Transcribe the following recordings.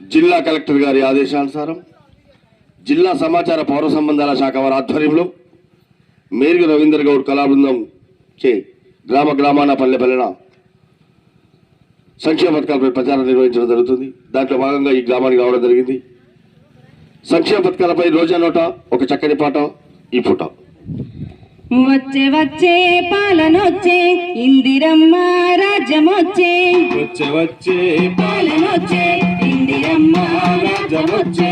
జిల్లా కలెక్టర్ గారి ఆదేశానుసారం జిల్లా సమాచార పౌర సంబంధాల శాఖ వారి ఆధ్వర్యంలో మేరుగు రవీందర్ గౌడ్ కళాబృందం చే గ్రామ గ్రామాన పల్లె పల్లెన సంక్షేమ పథకాలపై ప్రచారం నిర్వహించడం జరుగుతుంది. దాంట్లో భాగంగా ఈ గ్రామానికి రావడం జరిగింది. సంక్షేమ పథకాలపై రోజా నోట ఒక చక్కని పాట ఈ పూట. వచ్చే వచ్చే పాలనొచ్చే ఇందిరమ్మారా రాజ్యమొచ్చే వచ్చే వచ్చే. పాలనొచ్చే ఇందిరమ్మ రాజ్యమొచ్చే.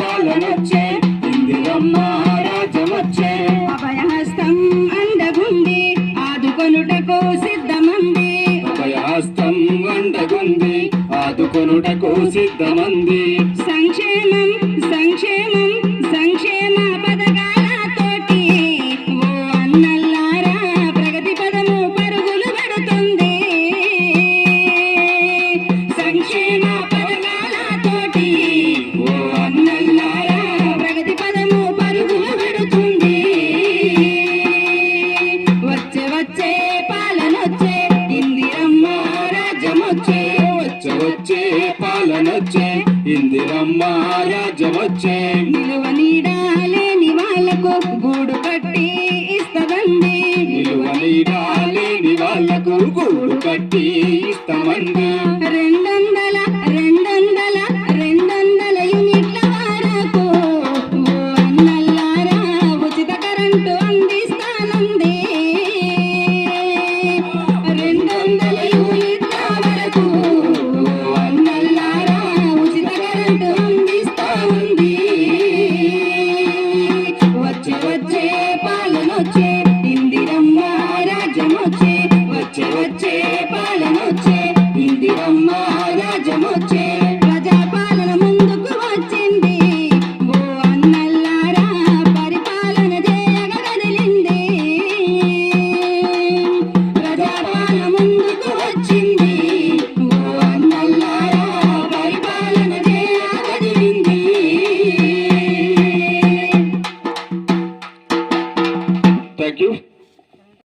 పాలనొచ్చే ఇందిరమ్మ రాజమొచ్చే అభయహస్తం అండగుండి ఆదుకొనుటకు సిద్ధమంది. అభయహస్తం వండగుంది ఆదుకొనుటకు సిద్ధమంది. సంక్షేమం వచ్చే పాలనొచ్చే ఇందిరమ్మ రాజమొచ్చే నిలువ నీడాలేని వాళ్ళకు గూడు కట్టి ఇస్తదండి నిలువ నీడాలేని వాళ్ళకు గూడు కట్టి ఇస్తామంది రెండొందల